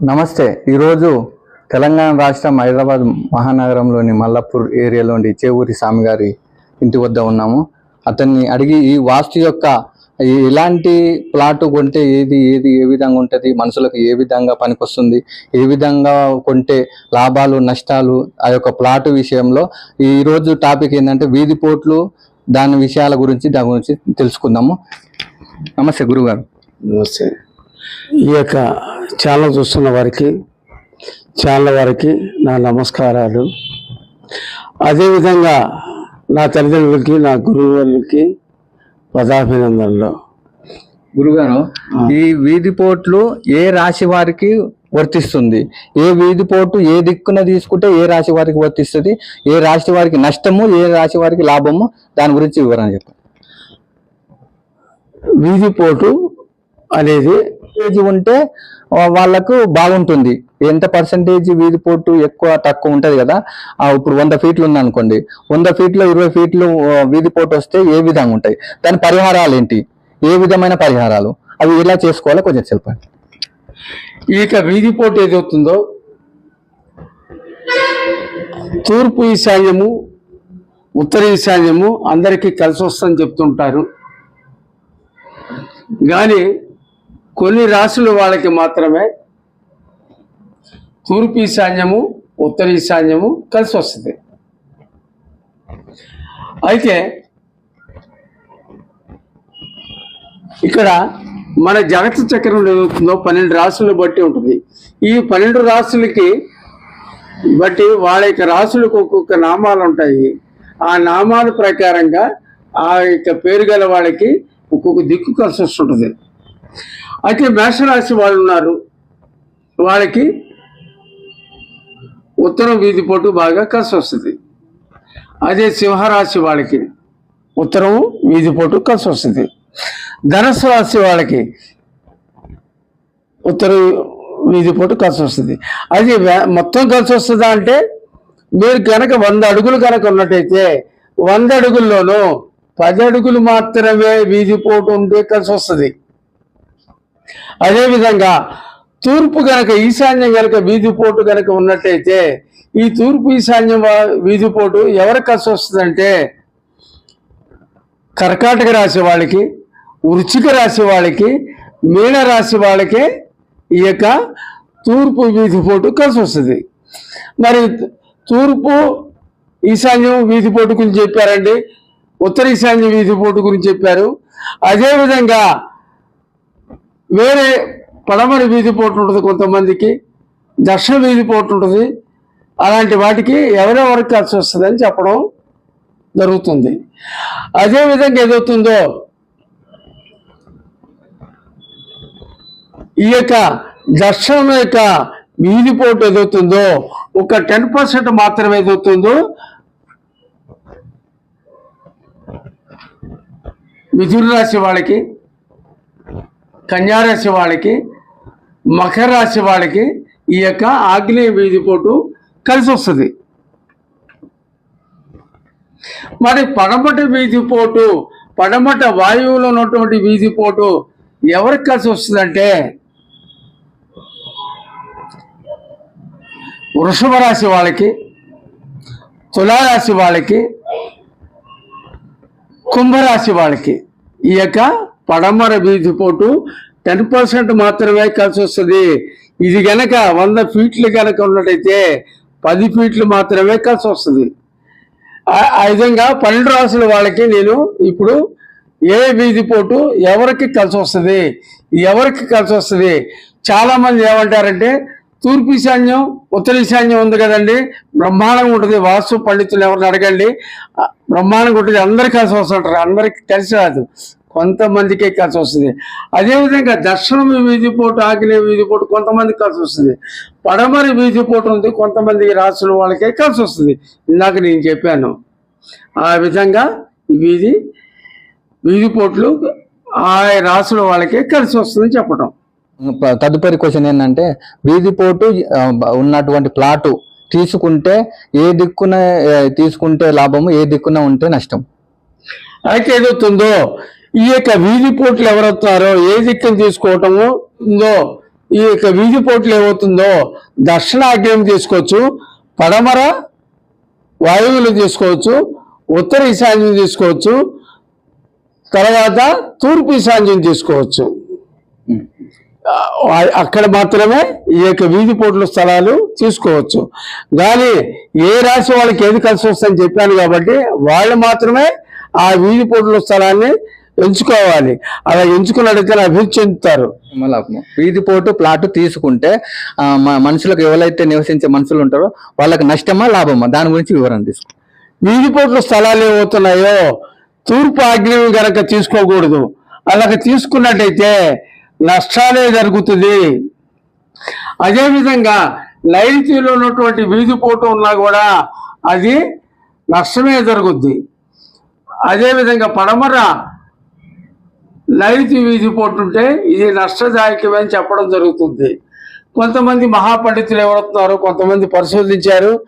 నమస్తే. ఈరోజు తెలంగాణ రాష్ట్రం హైదరాబాద్ మహానగరంలోని మల్లాపూర్ ఏరియాలోని చేవూరి స్వామి గారి ఇంటి వద్ద ఉన్నాము. అతన్ని అడిగి ఈ వాస్తు యొక్క ఈ ఎలాంటి ప్లాట్ కొంటే ఏది ఏది ఏ విధంగా ఉంటుంది మనుషులకు ఏ విధంగా పనికొస్తుంది ఏ విధంగా కొంటే లాభాలు నష్టాలు ఆ యొక్క ప్లాట్ విషయంలో ఈరోజు టాపిక్ ఏంటంటే వీధి పోట్లు దాని విషయాల గురించి దాని గురించి తెలుసుకుందాము. నమస్తే గురుగారు. నమస్తే. ఈ యొక్క ఛానల్ చూస్తున్న వారికి ఛానల్ వారికి నా నమస్కారాలు. అదేవిధంగా నా తల్లిదండ్రులకి నా గురువులకి పదాభినందనలు. గురుగారు ఈ వీధి పోట్లు ఏ రాశి వారికి వర్తిస్తుంది? ఏ వీధి పోటు ఏ దిక్కున తీసుకుంటే ఏ రాశి వారికి వర్తిస్తుంది? ఏ రాశి వారికి నష్టము ఏ రాశి వారికి లాభము? దాని గురించి వివరణ చెప్పండి. వీధి పోటు అనేది పర్సంటేజ్ ఉంటే వాళ్ళకు బాగుంటుంది. ఎంత పర్సంటేజ్ వీధి పోటు ఎక్కువ తక్కువ ఉంటది కదా? ఇప్పుడు వంద ఫీట్లు ఉంది అనుకోండి వంద ఫీట్లో ఇరవై ఫీట్లు వీధి పోటు వస్తే ఏ విధంగా ఉంటాయి? దాని పరిహారాలు ఏంటి? ఏ విధమైన పరిహారాలు? అవి ఎలా చేసుకోవాలో కొంచెం చెప్పండి. ఇక వీధి పోటు ఏదవుతుందో తూర్పు ఈశాన్యము ఉత్తర ఈశాన్యము అందరికీ కలిసి వస్తుందని చెప్తుంటారు. కానీ కొన్ని రాశులు వాళ్ళకి మాత్రమే. తూర్పు ఈశాన్యము ఉత్తర ఈశాన్యము కలిసి వస్తుంది. అయితే ఇక్కడ మన జగత్ చక్రం ఏదవుతుందో పన్నెండు రాసులను బట్టి ఉంటుంది. ఈ పన్నెండు రాసులకి బట్టి వాళ్ళ యొక్క రాసులకు ఒక్కొక్క నామాలు ఉంటాయి. ఆ నామాల ప్రకారంగా ఆ యొక్క పేరు గల వాళ్ళకి ఒక్కొక్క దిక్కు కలిసి వస్తుంటుంది. అయితే మేషరాశి వాళ్ళు ఉన్నారు. వాళ్ళకి ఉత్తరం వీధి పొట్టు బాగా కలిసి వస్తుంది. అదే సింహరాశి వాళ్ళకి ఉత్తరం వీధి పొట్టు కలిసి వస్తుంది. ధనస్సు రాశి వాళ్ళకి ఉత్తర వీధి పొట్టు కలిసి వస్తుంది. అది మొత్తం కలిసి వస్తుందా అంటే మీరు కనుక వంద అడుగులు కనుక ఉన్నట్టయితే వంద అడుగుల్లోనూ పది అడుగులు మాత్రమే వీధి పోటు ఉంటే కలిసి వస్తుంది. అదేవిధంగా తూర్పు గనక ఈశాన్యం గనక వీధి పోటు గనక ఉన్నట్టయితే ఈ తూర్పు ఈశాన్యం వా- వీధి పోటు ఎవరికి కలిసి వస్తుందంటే కర్కాటక రాశి వాళ్ళకి వృచ్చిక రాశి వాళ్ళకి మీన రాశి వాళ్ళకి ఈ యొక్క తూర్పు వీధి పోటు కలిసి వస్తుంది. మరి తూర్పు ఈశాన్యం వీధి పోటు గురించి చెప్పారండి ఉత్తర ఈశాన్యం వీధి పోటు గురించి చెప్పారు. అదేవిధంగా వేరే పడమరి వీధి పోటు ఉంటుంది కొంతమందికి దక్షిణ వీధి పోటు ఉంటుంది. అలాంటి వాటికి ఎవరెవరికి కలిసి వస్తుందని చెప్పడం జరుగుతుంది. అదేవిధంగా ఏదవుతుందో ఈ యొక్క దర్శనం యొక్క వీధి పోటు ఏదవుతుందో ఒక టెన్ పర్సెంట్ మాత్రమే ఏదవుతుందో మిథున రాశి వాళ్ళకి కన్యారాశి వాళ్ళకి మకర రాశి వాళ్ళకి ఈ యొక్క ఆగ్నేయ వీధి పోటు కలిసి వస్తుంది. మరి పడమట వీధి పోటు పడమట వాయువులో ఉన్నటువంటి వీధి పోటు ఎవరికి కలిసి వస్తుందంటే వృషభ రాశి వాళ్ళకి తులారాశి వాళ్ళకి కుంభరాశి వాళ్ళకి ఈ యొక్క పడమర వీధి పోటు టెన్ పర్సెంట్ మాత్రమే కలిసి వస్తుంది ఇది గనక వంద ఫీట్లు గనక ఉన్నట్టయితే పది ఫీట్లు మాత్రమే కలిసి వస్తుంది ఆ- విధంగా పన్నెండు రాసుల వాళ్ళకి నేను ఇప్పుడు ఏ వీధి పోటు ఎవరికి కలిసి వస్తుంది ఎవరికి కలిసి వస్తుంది చాలామంది ఏమంటారంటే తూర్పు ఈశాన్యం ఉత్తర ఈశాన్యం ఉంది కదండి బ్రహ్మాండంగా ఉంటుంది. వాస్తు పండితులు ఎవరిని అడగండి? బ్రహ్మాండం బ్రహ్మాండంగా ఉంటుంది. అందరికి కలిసి వస్తుంటారు అందరికీ కలిసి రాదు కొంతమందికే కలిసి వస్తుంది. అదేవిధంగా దర్శనం వీధి పోటు ఆగ్నేయ వీధి పోటు కొంతమందికి కలిసి వస్తుంది. పడమరి వీధి పోటు ఉంది కొంతమందికి రాసుల వాళ్ళకే కలిసి వస్తుంది. ఇందాక నేను చెప్పాను. ఆ విధంగా వీధి వీధి పోట్లు ఆ రాసుల వాళ్ళకే కలిసి వస్తుందని చెప్పడం ప- తదుపరి క్వశ్చన్ ఏంటంటే వీధి పోటు ఆ, బ- ఉన్నటువంటి ప్లాటు తీసుకుంటే ఏ దిక్కున తీసుకుంటే లాభము ఏ దిక్కున ఉంటే నష్టం? అయితే ఏదవుతుందో ఈ యొక్క వీధి పోట్లు ఎవరవుతారో ఏ దిక్కును తీసుకోవటము ఉందో ఈ యొక్క వీధి పోట్లు ఏమవుతుందో దక్షిణాగ్నేయం తీసుకోవచ్చు పడమర వాయువులు తీసుకోవచ్చు ఉత్తర ఈశాన్యం తీసుకోవచ్చు తర్వాత తూర్పు ఈశాన్యం తీసుకోవచ్చు. అక్కడ మాత్రమే ఈ యొక్క వీధి పోట్ల స్థలాలు తీసుకోవచ్చు. కానీ ఏ రాశి వాళ్ళకి ఏది కలిసి వస్తుందని చెప్పాను కాబట్టి వాళ్ళు మాత్రమే ఆ వీధి పోట్ల స్థలాన్ని ఎంచుకోవాలి. అలా ఎంచుకున్నట్టయితే అభివృద్ధి చెందుతారు. వీధి పోటు ప్లాట్ తీసుకుంటే మనుషులకు ఎవరైతే నివసించే మనుషులు ఉంటారో వాళ్ళకి నష్టమా లాభమా? దాని గురించి వివరణ తీసుకో. వీధి పోట్ల స్థలాలు ఏమవుతున్నాయో తూర్పు ఆగ్నేయం గనక తీసుకోకూడదు. అలాగ తీసుకున్నట్టయితే నష్టాలే జరుగుతుంది. అదేవిధంగా నైరుతిలో ఉన్నటువంటి వీధి పోటు ఉన్నా కూడా అది నష్టమే జరుగుద్ది. అదేవిధంగా పడమర లైవ్ వీధి పోటు ఉంటే ఇది నష్టదాయకమే అని చెప్పడం జరుగుతుంది. కొంతమంది మహాపండితులు ఎవరుతున్నారు కొంతమంది పరిశోధించారు.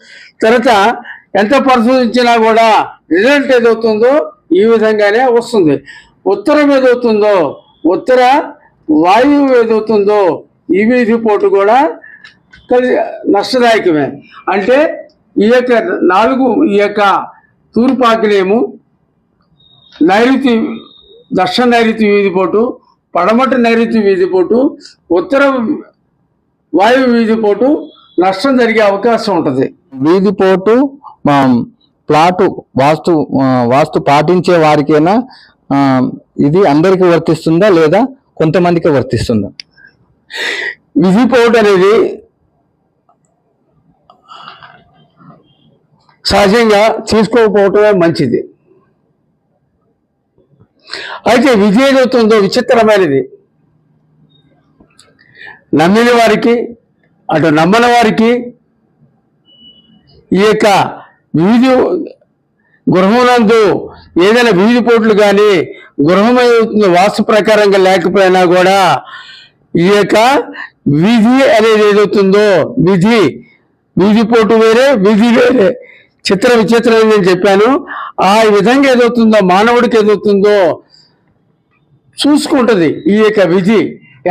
తర్వాత ఎంత పరిశోధించినా కూడా రిజల్ట్ ఏదవుతుందో ఈ విధంగానే వస్తుంది. ఉత్తరం ఏదవుతుందో ఉత్తర వాయువు ఏదవుతుందో ఈ వీధి కూడా కలిసి నష్టదాయకమే. అంటే ఈ యొక్క నాలుగు ఈ యొక్క తూర్పు ఆగ్నేయము నైరుతి దక్షిణ నైరుతి వీధిపోటు పడమటి నైరుతి వీధిపోటు ఉత్తర వాయు వీధిపోటు నష్టం జరిగే అవకాశం ఉంటుంది. వీధి పోటు ప్లాటు వాస్తు వాస్తు పాటించే వారికైనా ఇది అందరికీ వర్తిస్తుందా లేదా కొంతమందికి వర్తిస్తుందా? విధిపోటు అనేది సహజంగా తీసుకోకపోవటమే మంచిది. అయితే విధి ఏదవుతుందో విచిత్రమైనది. నమ్మిన వారికి అటు నమ్మని వారికి ఈ యొక్క వీధి గృహమునందు ఏదైనా వీధి పోట్లు కానీ గృహం వాస్తు ప్రకారంగా లేకపోయినా కూడా ఈ యొక్క విధి అనేది ఏదవుతుందో విధి వీధి పోటు వేరే విధి వేరే. చిత్ర విచిత్రం నేను చెప్పాను. ఆ విధంగా ఏదవుతుందో మానవుడికి ఏదవుతుందో చూసుకుంటుంది ఈ యొక్క విధి.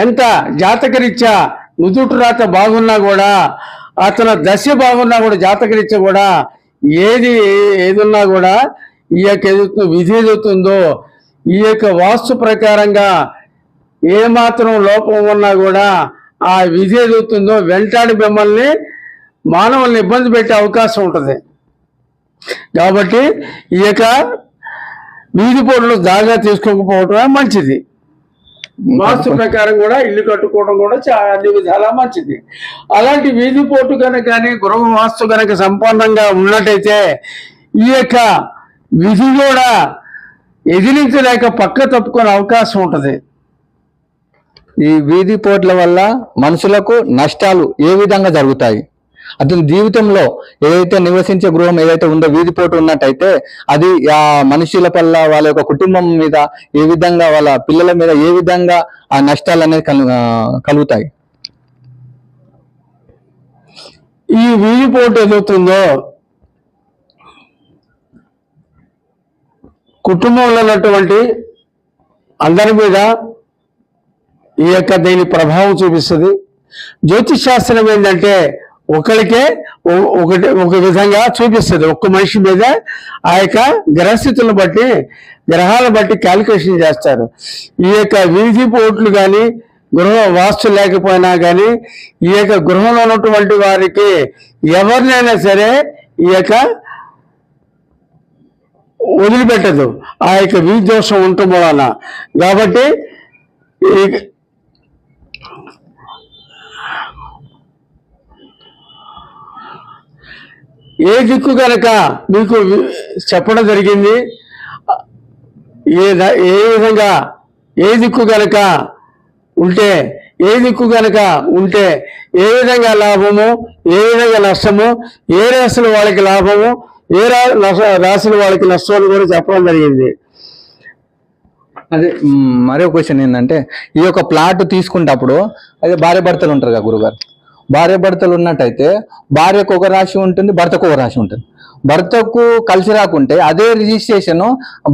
ఎంత జాతకరీత్యా నుదుటి రాత బాగున్నా కూడా అతను దశ బాగున్నా కూడా జాతకరీత్యా కూడా ఏది ఏదున్నా కూడా ఈ యొక్క ఏదవుతుందో విధి ఏదవుతుందో ఈ యొక్క వాస్తు ప్రకారంగా ఏ మాత్రం లోపం ఉన్నా కూడా ఆ విధి ఏదవుతుందో వెంటాడి మిమ్మల్ని మానవుల్ని ఇబ్బంది పెట్టే అవకాశం ఉంటుంది. కాబట్టి ఈ యొక్క వీధి పోట్లు దాగా తీసుకోకపోవటమే మంచిది. వాస్తు ప్రకారం కూడా ఇల్లు కట్టుకోవడం కూడా చాలా అన్ని విధాలా మంచిది. అలాంటి వీధి పోటు కనుక కానీ గృహ వాస్తు కనుక సంపన్నంగా ఉన్నట్టయితే ఈ యొక్క విధి కూడా ఎదిరించలేక పక్క తప్పుకునే అవకాశం ఉంటుంది. ఈ వీధి పోట్ల వల్ల మనుషులకు నష్టాలు ఏ విధంగా జరుగుతాయి? అతని జీవితంలో ఏదైతే నివసించే గృహం ఏదైతే ఉందో వీధి పోటు ఉన్నట్టయితే అది ఆ మనుషుల పల్ల వాళ్ళ యొక్క కుటుంబం మీద ఏ విధంగా వాళ్ళ పిల్లల మీద ఏ విధంగా ఆ నష్టాలు అనేది కలుగుతాయి? ఈ వీధి పోటు ఏదవుతుందో కుటుంబంలో ఉన్నటువంటి అందరి మీద ఈ యొక్క దీని ప్రభావం చూపిస్తుంది. జ్యోతిష్ శాస్త్రం ఏంటంటే ఒకరికే ఒకటి ఒక విధంగా చూపిస్తుంది. ఒక్క మనిషి మీద ఆ యొక్క గ్రహస్థితులను బట్టి గ్రహాలను బట్టి క్యాలిక్యులేషన్ చేస్తారు. ఈ యొక్క వీధి పోట్లు కానీ గృహ వాస్తు లేకపోయినా కానీ ఈ యొక్క గృహంలో ఉన్నటువంటి వారికి ఎవరినైనా సరే ఈ యొక్క వదిలిపెట్టదు. ఆ యొక్క వీధి దోషం ఉండటం వలన. కాబట్టి ఈ ఏ దిక్కు కనుక మీకు చెప్పడం జరిగింది ఏ ఏ విధంగా ఏ దిక్కు కనుక ఉంటే ఏ దిక్కు కనుక ఉంటే ఏ విధంగా లాభము ఏ విధంగా నష్టము ఏ రాశుల వాళ్ళకి లాభము ఏ రాశుల వాళ్ళకి నష్టం కూడా చెప్పడం జరిగింది. అదే మరో క్వశ్చన్ ఏంటంటే ఈ యొక్క ప్లాట్ తీసుకుంటప్పుడు అదే భార్య భర్తలు ఉంటారు కదా గురుగారు? భార్య భర్తలు ఉన్నట్టయితే భార్యకు ఒక రాశి ఉంటుంది భర్తకు ఒక రాశి ఉంటుంది. భర్తకు కలిసి రాకుంటే అదే రిజిస్ట్రేషన్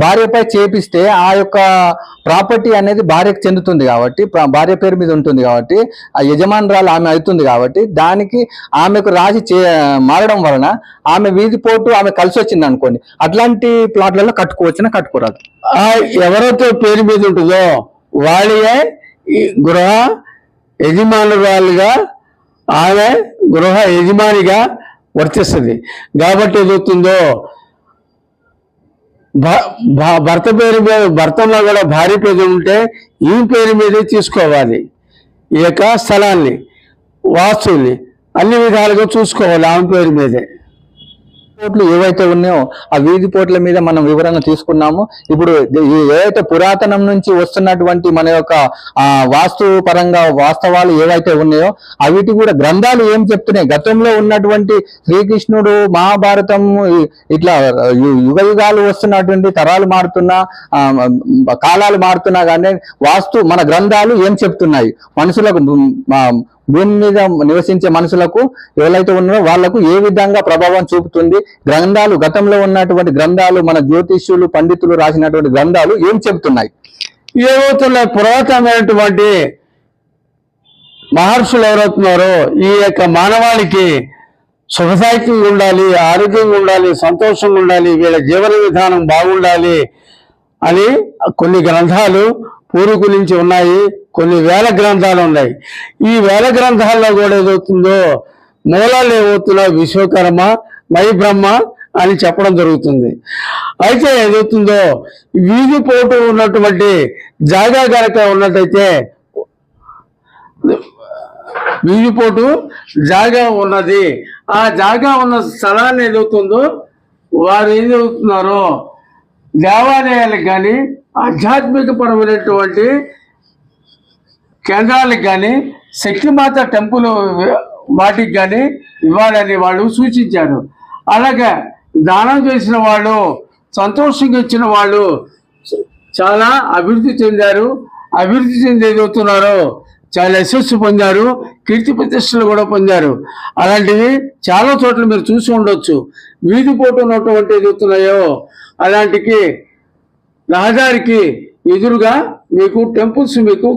భార్యపై చేపిస్తే ఆ యొక్క ప్రాపర్టీ అనేది భార్యకు చెందుతుంది కాబట్టి భార్య పేరు మీద ఉంటుంది కాబట్టి ఆ యజమానురాలు ఆమె అవుతుంది కాబట్టి దానికి ఆమెకు రాసి చే మారడం వలన ఆమె వీధి పోటు ఆమె కలిసి వచ్చింది అనుకోండి. అట్లాంటి ప్లాట్లలో కట్టుకోవచ్చునా కట్టుకోరాదు. ఎవరైతే పేరు మీద ఉంటుందో వాళ్ళే గృహ యజమానురాలుగా ఆమె గృహ యజమానిగా వర్తిస్తుంది. కాబట్టి ఏదవుతుందో భ- భ- భర్త పేరు మీద భర్తలో కూడా భార్య పేరు ఉంటే ఈ పేరు మీదే తీసుకోవాలి. ఈ యొక్క స్థలాన్ని వాస్తుని అన్ని విధాలుగా చూసుకోవాలి ఆమె పేరు మీదే. పోట్లు ఏవైతే ఉన్నాయో ఆ వీధి పోట్ల మీద మనం వివరంగా తీసుకున్నాము. ఇప్పుడు ఏవైతే పురాతనం నుంచి వస్తున్నటువంటి మన యొక్క ఆ వాస్తు పరంగా వాస్తవాలు ఏవైతే ఉన్నాయో అవిటి కూడా గ్రంథాలు ఏం చెప్తున్నాయి? గతంలో ఉన్నటువంటి శ్రీకృష్ణుడు మహాభారతం ఇట్లా యు- యుగ యుగాలు వస్తున్నటువంటి తరాలు మారుతున్నా కాలాలు మారుతున్నా కానీ వాస్తు మన గ్రంథాలు ఏం చెప్తున్నాయి? మనుషులకు భూమి మీద నివసించే మనుషులకు ఎవరైతే ఉన్నారో వాళ్ళకు ఏ విధంగా ప్రభావం చూపుతుంది? గ్రంథాలు గతంలో ఉన్నటువంటి గ్రంథాలు మన జ్యోతిష్యులు పండితులు రాసినటువంటి గ్రంథాలు ఏం చెబుతున్నాయి? ఏమవుతున్న పురాతనమైనటువంటి మహర్షులు ఎవరవుతున్నారో ఈ యొక్క మానవాళికి సుఖసాహిత్యంగా ఉండాలి ఆరోగ్యంగా ఉండాలి సంతోషంగా ఉండాలి వీళ్ళ జీవన విధానం బాగుండాలి అని కొన్ని గ్రంథాలు పూర్వీకుల నుంచి ఉన్నాయి. కొన్ని వేల గ్రంథాలు ఉన్నాయి. ఈ వేల గ్రంథాల్లో కూడా ఏదవుతుందో మూలాలు ఏమవుతున్నాయి విశ్వకర్మ మై బ్రహ్మ అని చెప్పడం జరుగుతుంది. అయితే ఏదవుతుందో వీధి పోటు ఉన్నటువంటి జాగా గనక ఉన్నట్టయితే వీధిపోటు జాగా ఉన్నది. ఆ జాగా ఉన్న స్థలాన్ని ఏదవుతుందో వారు ఏం చదువుతున్నారో దేవాలయాలకు కానీ ఆధ్యాత్మిక పరమైనటువంటి కేంద్రాలకు కానీ శక్తిమాత టెంపుల్ వాటికి కానీ ఇవ్వాలని వాళ్ళు సూచించారు. అలాగే దానం చేసిన వాళ్ళు సంతోషంగా ఇచ్చిన వాళ్ళు చాలా అభివృద్ధి చెందారు. అభివృద్ధి చెంది ఎదుగుతున్నారో చాలా యశస్సు పొందారు. కీర్తి ప్రతిష్టలు కూడా పొందారు. అలాంటివి చాలా చోట్ల మీరు చూసి ఉండొచ్చు. వీధి పోటు ఉన్నటువంటి ఎదుగుతున్నాయో అలాంటికి రహదారికి ఎదురుగా మీకు టెంపుల్స్ మీకు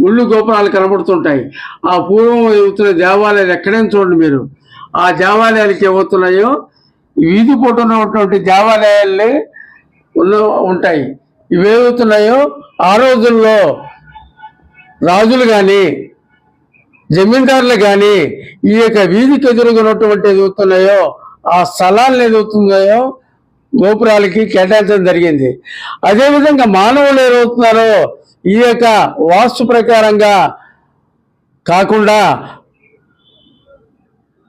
గుళ్ళు గోపురాలు కనబడుతుంటాయి. ఆ పూర్వం ఎగుతున్న దేవాలయాలు ఎక్కడైనా చూడండి మీరు. ఆ దేవాలయాలకి ఏమవుతున్నాయో? వీధి పొట్టున ఉన్నటువంటి దేవాలయాలే ఉన్న ఉంటాయి. ఇవేమవుతున్నాయో ఆ రోజుల్లో రాజులు కానీ జమీందారులు కానీ ఈ యొక్క వీధికి ఎదురుగున్నటువంటి ఎదుగుతున్నాయో ఆ స్థలాలను ఎదుగుతున్నాయో గోపురాలకి కేటాయించడం జరిగింది. అదేవిధంగా మానవులు ఏమవుతున్నారో? ఈ యొక్క వాస్తు ప్రకారంగా కాకుండా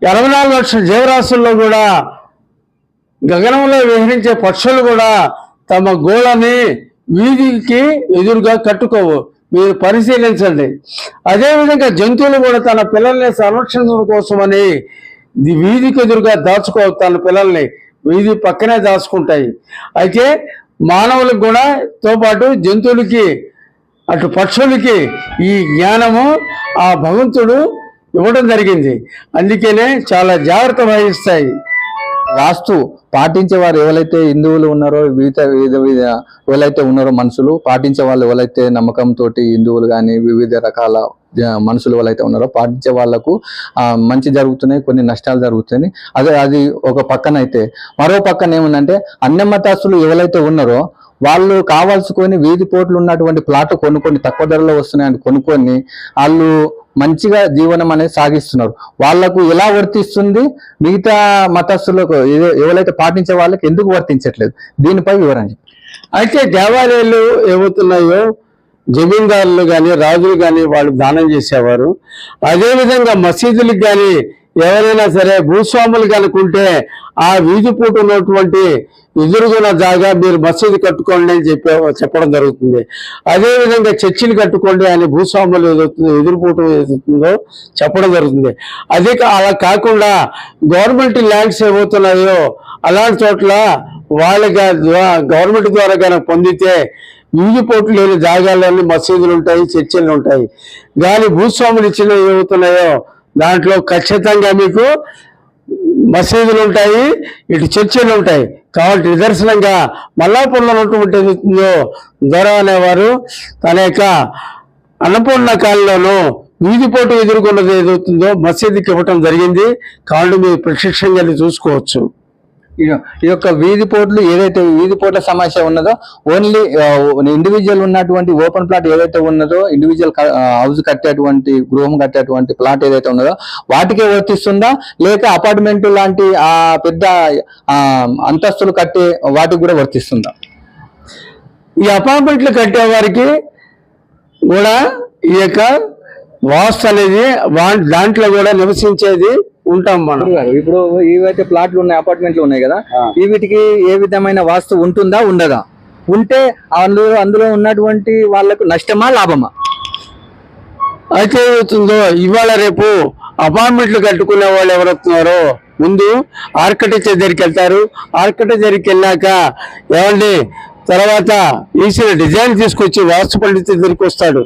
ఇరవై నాలుగు లక్షల జీవరాశుల్లో కూడా గగనంలో విహరించే పక్షులు కూడా తమ గోళని వీధికి ఎదురుగా కట్టుకోవు. మీరు పరిశీలించండి. అదేవిధంగా జంతువులు కూడా తన పిల్లల్ని సంరక్షించడం కోసమని వీధికి ఎదురుగా దాచుకో తన పిల్లల్ని. వీధి పక్కనే దాచుకుంటాయి. అయితే మానవులకు కూడా తో పాటు జంతువులకి అటు పక్షులకి ఈ జ్ఞానము ఆ భగవంతుడు ఇవ్వడం జరిగింది. అందుకనే చాలా జాగ్రత్త వహిస్తాయి. వాస్తు పాటించే వారు ఎవరైతే హిందువులు ఉన్నారో వివిధ వివిధ వివిధ ఎవరైతే ఉన్నారో మనుషులు పాటించే వాళ్ళు ఎవరైతే నమ్మకంతో హిందువులు కానీ వివిధ రకాల మనుషులు ఎవరైతే ఉన్నారో పాటించే వాళ్ళకు మంచి జరుగుతున్నాయి కొన్ని నష్టాలు జరుగుతున్నాయి. అదే అది ఒక పక్కన అయితే మరో పక్కన ఏముందంటే అన్యమతాస్తులు ఎవరైతే ఉన్నారో వాళ్ళు కావాల్సుకొని వీధి పోట్లు ఉన్నటువంటి ప్లాట్ కొనుక్కొని తక్కువ ధరలో వస్తున్నాయని కొనుక్కొని వాళ్ళు మంచిగా జీవనం అనేది సాగిస్తున్నారు. వాళ్ళకు ఎలా వర్తిస్తుంది? మిగతా మతస్థులకు ఎవరైతే పాటించే వాళ్ళకి ఎందుకు వర్తించట్లేదు? దీనిపై వివరణ అయితే దేవాలయాలు ఏమవుతున్నాయో జమీందారులు కానీ రాజులు కానీ వాళ్ళు దానం చేసేవారు. అదేవిధంగా మసీదులకు కానీ ఎవరైనా సరే భూస్వాములు కనుకుంటే ఆ వీధి పూట ఉన్నటువంటి ఎదురుగున్న జాగా మీరు మసీదు కట్టుకోండి అని చెప్పే చెప్పడం జరుగుతుంది. అదేవిధంగా చర్చిని కట్టుకోండి అని భూస్వాములు ఏదవుతుందో ఎదురుపూట ఏదవుతుందో చెప్పడం జరుగుతుంది. అదే అలా కాకుండా గవర్నమెంట్ ల్యాండ్స్ ఏమవుతున్నాయో అలాంటి చోట్ల వాళ్ళకి గవర్నమెంట్ ద్వారా కనుక పొందితే వీధిపోట్లు లేని జాగాల్లోని మసీదులు ఉంటాయి చర్చిలు ఉంటాయి. కానీ భూస్వాములు ఇచ్చినవి ఏమవుతున్నాయో దాంట్లో ఖచ్చితంగా మీకు మసీదులు ఉంటాయి ఇటు చర్చిలు ఉంటాయి. కాబట్టి నిదర్శనంగా మల్లాపూర్లో ఉన్నటువంటి దొర అనేవారు తన యొక్క అన్నపూర్ణ కాలంలోనూ వీధి పోటు ఎదుర్కొన్నది ఏదవుతుందో మసీదుకి ఇవ్వటం జరిగింది. కాబట్టి మీరు ప్రత్యక్షంగా చూసుకోవచ్చు. ఈ యొక్క వీధి పోట్లు ఏదైతే వీధి పోర్ట్ల సమస్య ఉన్నదో ఓన్లీ ఇండివిజువల్ ఉన్నటువంటి ఓపెన్ ప్లాట్ ఏదైతే ఉన్నదో ఇండివిజువల్ హౌస్ కట్టేటువంటి గృహం కట్టేటువంటి ప్లాట్ ఏదైతే ఉన్నదో వాటికే వర్తిస్తుందా? లేక అపార్ట్మెంట్ లాంటి ఆ పెద్ద అంతస్తులు కట్టే వాటికి కూడా వర్తిస్తుందా? ఈ అపార్ట్మెంట్లు కట్టే వారికి కూడా ఈ యొక్క వాస్తు అనేది వా- దాంట్లో కూడా నివసించేది ఉంటాం మనం. ఇప్పుడు ఏవైతే ప్లాట్లు ఉన్నాయి అపార్ట్మెంట్లు ఉన్నాయి కదా ఈ వీటికి ఏ విధమైన వాస్తు ఉంటుందా ఉండదా? ఉంటే అందులో అందులో ఉన్నటువంటి వాళ్ళకు నష్టమా లాభమా? అయితే ఏమవుతుందో ఇవాళ రేపు అపార్ట్మెంట్లు కట్టుకునే వాళ్ళు ఎవరవుతున్నారో ముందు ఆర్కిటెక్చర్ దగ్గరికి వెళ్తారు. ఆర్కిటెక్చర్ దగ్గరికి వెళ్ళాక ఏమండి తర్వాత ఈసిన డిజైన్ తీసుకొచ్చి వాస్తు పండితుడి దగ్గరికి వస్తాడు.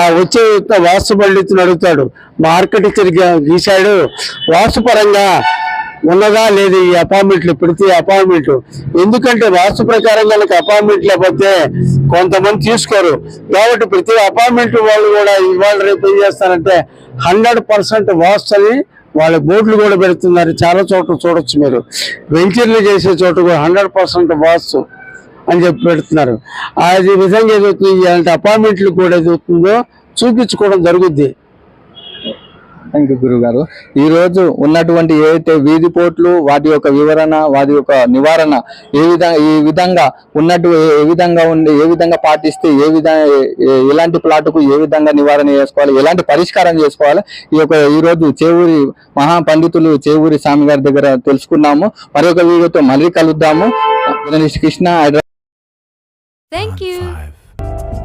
ఆ వచ్చే వాస్తు పండితుని అడుగుతాడు మార్కెట్ తిరిగి గీశాడు వాస్తుపరంగా ఉన్నదా లేదు ఈ అపాయింట్మెంట్లు? ప్రతి అపాయింట్మెంట్ ఎందుకంటే వాస్తు ప్రకారం కనుక అపాయింట్మెంట్ లేకపోతే కొంతమంది తీసుకోరు. కాబట్టి ప్రతి అపాయింట్మెంట్ వాళ్ళు కూడా ఇవాళ రేపు ఏం చేస్తారంటే హండ్రెడ్ పర్సెంట్ వాస్తుని వాళ్ళ బోర్డులు కూడా పెడుతున్నారు. చాలా చోట్ల చూడొచ్చు మీరు. వెంచర్లు చేసే చోట కూడా హండ్రెడ్ పర్సెంట్ వాస్తు. అని చెప్పి పెడుతున్నారు. అది విధంగా ఏదవుతుంది ఇలాంటి అపాయింట్మెంట్లు కూడా ఏదవుతుందో చూపించుకోవడం జరుగుద్ది. థ్యాంక్ యూ గురువు గారు ఈ రోజు ఉన్నటువంటి ఏదైతే వీధి పోట్లు వాటి యొక్క వివరణ వాటి యొక్క నివారణ ఏ విధంగా ఈ విధంగా ఉన్నట్టు ఏ- విధంగా ఉండి ఏ విధంగా పాటిస్తే ఏ విధంగా ఎలాంటి ప్లాట్కు ఏ విధంగా నివారణ చేసుకోవాలి ఎలాంటి పరిష్కారం చేసుకోవాలి ఈ యొక్క ఈ రోజు చేవూరి మహా పండితులు చేవూరి స్వామి గారి దగ్గర తెలుసుకున్నాము. మరి ఒక వీడియోతో మళ్ళీ కలుద్దాము. Journalist Krishna Thank On you. Five.